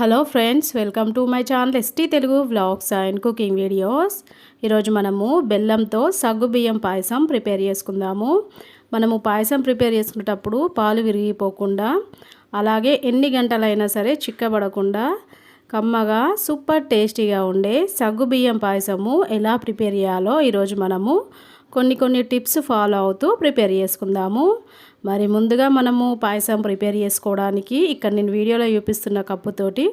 Hello friends welcome to my channel S T Telugu vlogs and cooking videos. ఈరోజు మనము బెల్లంతో సగ్గు బియ్యం పాయసం ప్రిపేర్ చేసుకుందాము. మనము పాయసం ప్రిపేర్ చేసుకునేటప్పుడు పాలు విరిగిపోకుండా అలాగే ఎన్ని గంటలైనా సరే చిక్కబడకుండా కమ్మగా సూపర్ టేస్టీగా ఉండే సగ్గు బియ్యం పాయసము ఎలా ప్రిపేర్ చేయాలో ఈరోజు మనము కొన్ని కొన్ని టిప్స్ ఫాలో అవుతూ ప్రిపేర్ చేసుకుందాము. మరి ముందుగా మనము పాయసం ప్రిపేర్ చేసుకోవడానికి ఇక్కడ నేను వీడియోలో చూపిస్తున్న కప్పుతోటి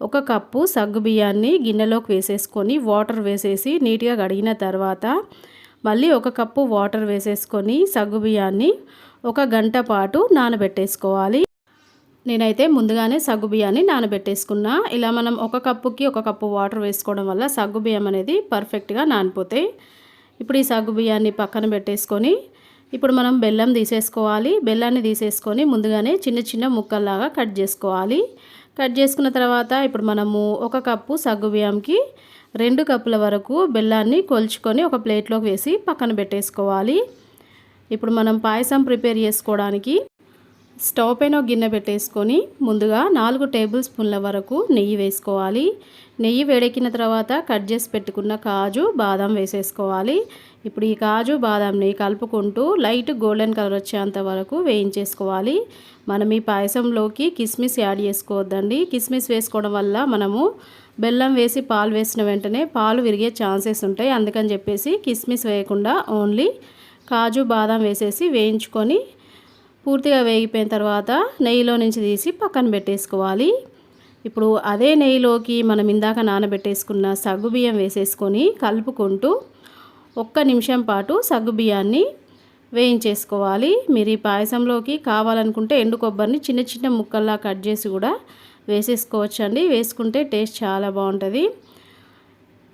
ఒక కప్పు సగ్గు బియ్యాన్ని గిన్నెలోకి వేసేసుకొని వాటర్ వేసేసి నీట్గా కడిగిన తర్వాత మళ్ళీ ఒక కప్పు వాటర్ వేసేసుకొని సగ్గు బియ్యాన్ని ఒక గంట పాటు నానబెట్టేసుకోవాలి. నేనైతే ముందుగానే సగ్గు బియ్యాన్ని నానబెట్టేసుకున్నా. ఇలా మనం ఒక కప్పుకి ఒక కప్పు వాటర్ వేసుకోవడం వల్ల సగ్గు బియ్యం అనేది పర్ఫెక్ట్గా నానిపోతాయి. ఇప్పుడు ఈ సగ్గు బియ్యాన్ని పక్కన పెట్టేసుకొని ఇప్పుడు మనం బెల్లం తీసేసుకోవాలి. బెల్లాన్ని తీసేసుకొని ముందుగానే చిన్న చిన్న ముక్కల్లాగా కట్ చేసుకోవాలి. కట్ చేసుకున్న తర్వాత ఇప్పుడు మనము ఒక కప్పు సగ్గు బియ్యంకి రెండు కప్పుల వరకు బెల్లాన్ని కొలుచుకొని ఒక ప్లేట్లోకి వేసి పక్కన పెట్టేసుకోవాలి. ఇప్పుడు మనం పాయసం ప్రిపేర్ చేసుకోవడానికి స్టవ్ పైన గిన్నె పెట్టేసుకొని ముందుగా నాలుగు టేబుల్ స్పూన్ల వరకు నెయ్యి వేసుకోవాలి. నెయ్యి వేడెక్కిన తర్వాత కట్ చేసి పెట్టుకున్న కాజు బాదం వేసేసుకోవాలి. ఇప్పుడు ఈ కాజు బాదంని కలుపుకుంటూ లైట్ గోల్డెన్ కలర్ వచ్చేంత వరకు వేయించేసుకోవాలి. మనం ఈ పాయసంలోకి కిస్మిస్ యాడ్ చేసుకోవద్దండి. కిస్మిస్ వేసుకోవడం వల్ల మనము బెల్లం వేసి పాలు వేసిన వెంటనే పాలు విరిగే ఛాన్సెస్ ఉంటాయి. అందుకని చెప్పేసి కిస్మిస్ వేయకుండా ఓన్లీ కాజు బాదం వేసేసి వేయించుకొని పూర్తిగా వేగిపోయిన తర్వాత నెయ్యిలో నుంచి తీసి పక్కన పెట్టేసుకోవాలి. ఇప్పుడు అదే నెయ్యిలోకి మనం ఇందాక నానబెట్టేసుకున్న సగ్గుబియ్యం వేసేసుకొని కలుపుకుంటూ ఒక్క నిమిషం పాటు సగ్గుబియ్యాన్ని వేయించేసుకోవాలి. మీరు ఈ పాయసంలోకి కావాలనుకుంటే ఎండు కొబ్బరిని చిన్న చిన్న ముక్కల్లా కట్ చేసి కూడా వేసేసుకోవచ్చండి. వేసుకుంటే టేస్ట్ చాలా బాగుంటుంది.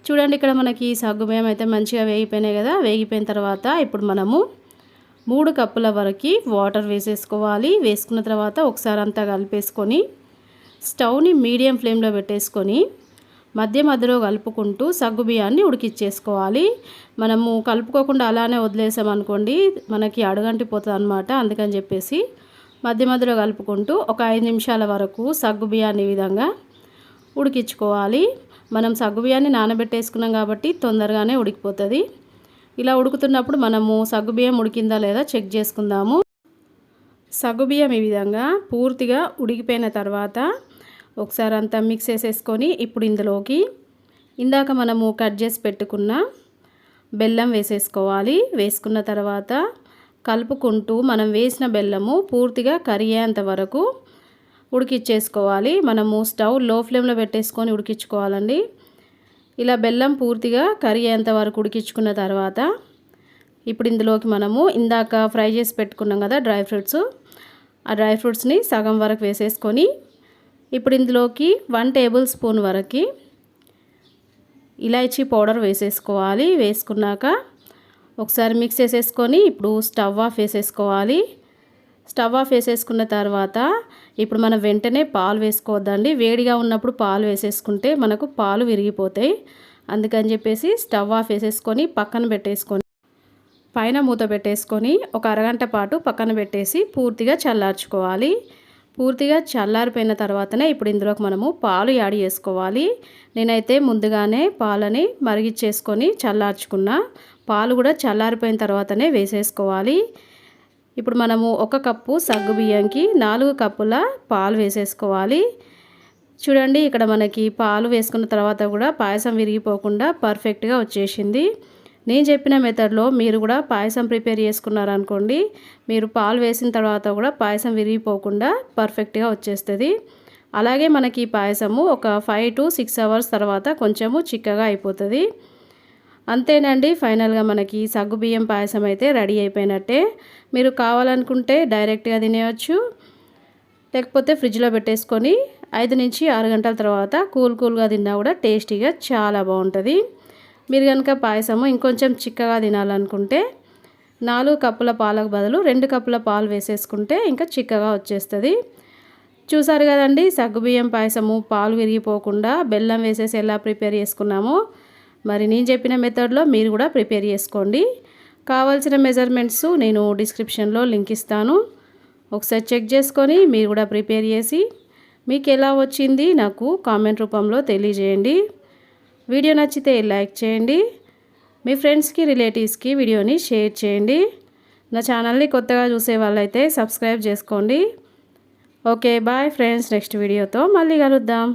చూడండి ఇక్కడ మనకి సగ్గుబియ్యం అయితే మంచిగా వేగిపోయినాయి కదా. వేగిపోయిన తర్వాత ఇప్పుడు మనము మూడు కప్పుల వరకు వాటర్ వేసేసుకోవాలి. వేసుకున్న తర్వాత ఒకసారి అంతా కలిపేసుకొని స్టవ్ని మీడియం ఫ్లేమ్లో పెట్టేసుకొని మధ్య మధ్యలో కలుపుకుంటూ సగ్గు బియ్యాన్ని ఉడికిచ్చేసుకోవాలి. మనము కలుపుకోకుండా అలానే వదిలేసామనుకోండి మనకి అడుగంటిపోతుంది అనమాట అందుకని చెప్పేసి మధ్య మధ్యలో కలుపుకుంటూ ఒక ఐదు నిమిషాల వరకు సగ్గు బియ్యాన్ని విధంగా ఉడికించుకోవాలి. మనం సగ్గు బియ్యాన్ని నానబెట్టేసుకున్నాం కాబట్టి తొందరగానే ఉడికిపోతుంది. ఇలా ఉడుకుతున్నప్పుడు మనము సగ్గుబియ్యం ఉడికిందా లేదా చెక్ చేసుకుందాము. సగ్గుబియ్యం ఈ విధంగా పూర్తిగా ఉడికిపోయిన తర్వాత ఒకసారి అంతా మిక్స్ చేసేసుకొని ఇప్పుడు ఇందులోకి ఇందాక మనము కట్ చేసి పెట్టుకున్న బెల్లం వేసేసుకోవాలి. వేసుకున్న తర్వాత కలుపుకుంటూ మనం వేసిన బెల్లము పూర్తిగా కరిగేంత వరకు ఉడికిచ్చేసుకోవాలి. మనము స్టవ్లో ఫ్లేమ్లో పెట్టేసుకొని ఉడికించుకోవాలండి. ఇలా బెల్లం పూర్తిగా కర్రీ అయ్యేంత వరకు ఉడికించుకున్న తర్వాత ఇప్పుడు ఇందులోకి మనము ఇందాక ఫ్రై చేసి పెట్టుకున్నాం కదా డ్రై ఫ్రూట్స్ ఆ డ్రై ఫ్రూట్స్ని సగం వరకు వేసేసుకొని ఇప్పుడు ఇందులోకి వన్ టేబుల్ స్పూన్ వరకు ఇలాచీ పౌడర్ వేసేసుకోవాలి. వేసుకున్నాక ఒకసారి మిక్స్ చేసేసుకొని ఇప్పుడు స్టవ్ ఆఫ్ వేసేసుకోవాలి స్టవ్ ఆఫ్ వేసేసుకున్న తర్వాత ఇప్పుడు మనం వెంటనే పాలు వేసుకోవద్దండి. వేడిగా ఉన్నప్పుడు పాలు వేసేసుకుంటే మనకు పాలు విరిగిపోతాయి. అందుకని చెప్పేసి స్టవ్ ఆఫ్ వేసేసుకొని పక్కన పెట్టేసుకొని పైన మూత పెట్టేసుకొని ఒక అరగంట పాటు పక్కన పెట్టేసి పూర్తిగా చల్లార్చుకోవాలి. పూర్తిగా చల్లారిపోయిన తర్వాతనే ఇప్పుడు ఇందులోకి మనము పాలు యాడ్ చేసుకోవాలి. నేనైతే ముందుగానే పాలని మరిగిచ్చేసుకొని చల్లార్చుకున్న. పాలు కూడా చల్లారిపోయిన తర్వాతనే వేసేసుకోవాలి. ఇప్పుడు మనము ఒక కప్పు సగ్గు బియ్యంకి నాలుగు కప్పుల పాలు వేసేసుకోవాలి. చూడండి ఇక్కడ మనకి పాలు వేసుకున్న తర్వాత కూడా పాయసం విరిగిపోకుండా పర్ఫెక్ట్గా వచ్చేసింది. నేను చెప్పిన మెథడ్లో మీరు కూడా పాయసం ప్రిపేర్ చేసుకున్నారనుకోండి మీరు పాలు వేసిన తర్వాత కూడా పాయసం విరిగిపోకుండా పర్ఫెక్ట్గా వచ్చేస్తుంది. అలాగే మనకి పాయసము ఒక ఫైవ్ టు సిక్స్ అవర్స్ తర్వాత కొంచెము చిక్కగా అయిపోతుంది. అంతేనండి ఫైనల్గా మనకి సగ్గుబియ్యం పాయసం అయితే రెడీ అయిపోయినట్టే. మీరు కావాలనుకుంటే డైరెక్ట్గా తినేయచ్చు. లేకపోతే ఫ్రిడ్జ్లో పెట్టేసుకొని ఐదు నుంచి ఆరు గంటల తర్వాత కూల్ కూల్గా తిన్నా కూడా టేస్టీగా చాలా బాగుంటుంది. మీరు కనుక పాయసము ఇంకొంచెం చిక్కగా తినాలనుకుంటే నాలుగు కప్పుల పాలకు బదులు రెండు కప్పుల పాలు వేసేసుకుంటే ఇంకా చిక్కగా వచ్చేస్తుంది. చూసారు కదండి సగ్గుబియ్యం పాయసము పాలు విరిగిపోకుండా బెల్లం వేసేసి ఎలా ప్రిపేర్ చేసుకున్నామో మరి నేను చెప్పిన మెథడ్లో మీరు కూడా ప్రిపేర్ చేసుకోండి. కావాల్సిన మెజర్మెంట్స్ నేను డిస్క్రిప్షన్లో లింక్ ఇస్తాను. ఒకసారి చెక్ చేసుకొని మీరు కూడా ప్రిపేర్ చేసి మీకు ఎలా వచ్చింది నాకు కామెంట్ రూపంలో తెలియజేయండి. వీడియో నచ్చితే లైక్ చేయండి. మీ ఫ్రెండ్స్కి రిలేటివ్స్కి వీడియోని షేర్ చేయండి. నా ఛానల్ని కొత్తగా చూసే వాళ్ళైతే సబ్స్క్రైబ్ చేసుకోండి. ఓకే బాయ్ ఫ్రెండ్స్ నెక్స్ట్ వీడియోతో మళ్ళీ కలుద్దాం.